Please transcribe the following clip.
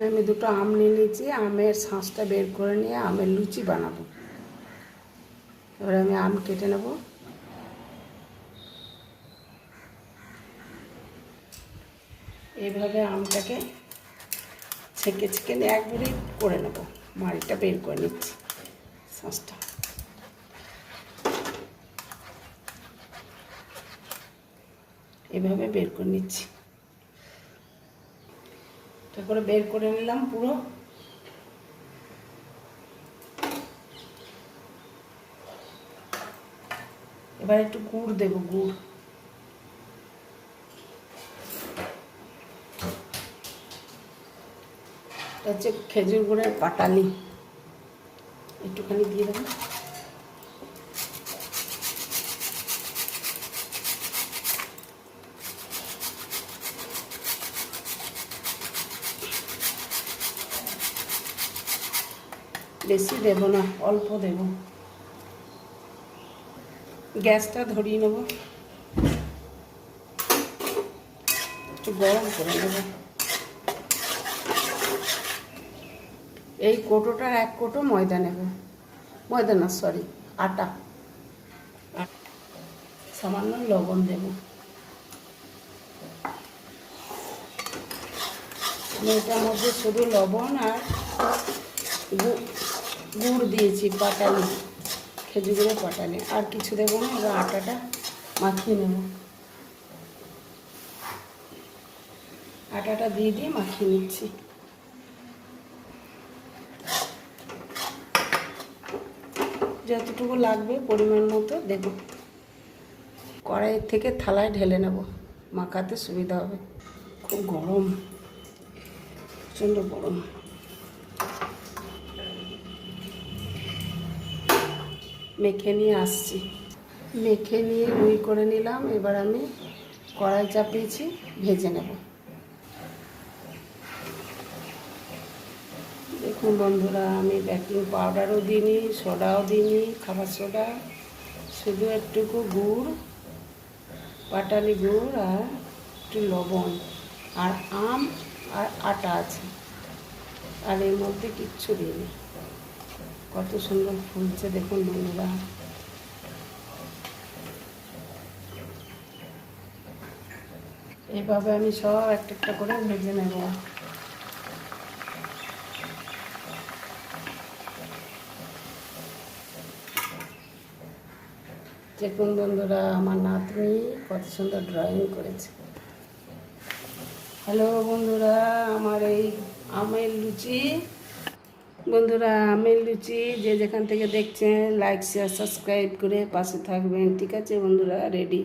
আমি দুটো আম নিয়ে নিয়েছি, আমের শাঁসটা বের করে নিয়ে আমের লুচি বানাবো। এবার আমি আম কেটে নেব। এইভাবে আমটাকে ছেঁকে ছেঁকে নিয়ে একবারেই করে নেব। মাড়িটা বের করে নিচ্ছি শাঁসটা। এভাবে বের করে নিচ্ছি। করে বের করে নিলাম পুরো। এবার একটু গুড় দেব, গুড়। হচ্ছে খেজুর গুড়ের পাটালি। একটুখানি দিয়ে দেবো। বেশি দেব না, অল্প দেব। গ্যাসটা ধরিয়ে নেব। একটু গরম করে নেব। এই কোটোটার এক কোটো ময়দা নেব। ময়দা না সরি আটা। সামান্য লবণ দেব। এটার মধ্যে শুধু লবণ আর গুড় দিয়েছি, পাটালি, খেজুরের পাটালি। আর কিছু দেবো না, এবার আটাটা মাখিয়ে নেব। আটাটা দিয়ে দিয়ে মাখিয়ে নিচ্ছি। যতটুকু লাগবে পরিমাণ মতো দেব। কড়াইয়ের থেকে থালায় ঢেলে নেব, মাখাতে সুবিধা হবে। খুব গরম, প্রচণ্ড গরম। মেখে নিয়ে আসছি। মেখে নিয়ে গুঁড়ি করে নিলাম এবার আমি কড়াই চাপিয়েছি ভেজে নেব। দেখুন বন্ধুরা আমি বেকিং পাউডারও দিইনি সোডাও দিইনি খাবার সোডা। শুধু একটুকু গুড় পাটালি গুড় আর একটু লবণ আর আম আর আটা আছে। আর এর মধ্যে কিচ্ছু দিইনি। কত সুন্দর ফুলছে দেখুন বন্ধুরা। এভাবে আমি সব একটা একটা করে ভেজে নেব। দেখুন বন্ধুরা, আমার নাতনি কত সুন্দর ড্রয়িং করেছে। হ্যালো বন্ধুরা, আমার এই আমের লুচি বন্ধুরা, আমি লুচি, যে যেখান থেকে দেখছেন লাইক শেয়ার সাবস্ক্রাইব করে পাশে থাকবেন। ঠিক আছে বন্ধুরা রেডি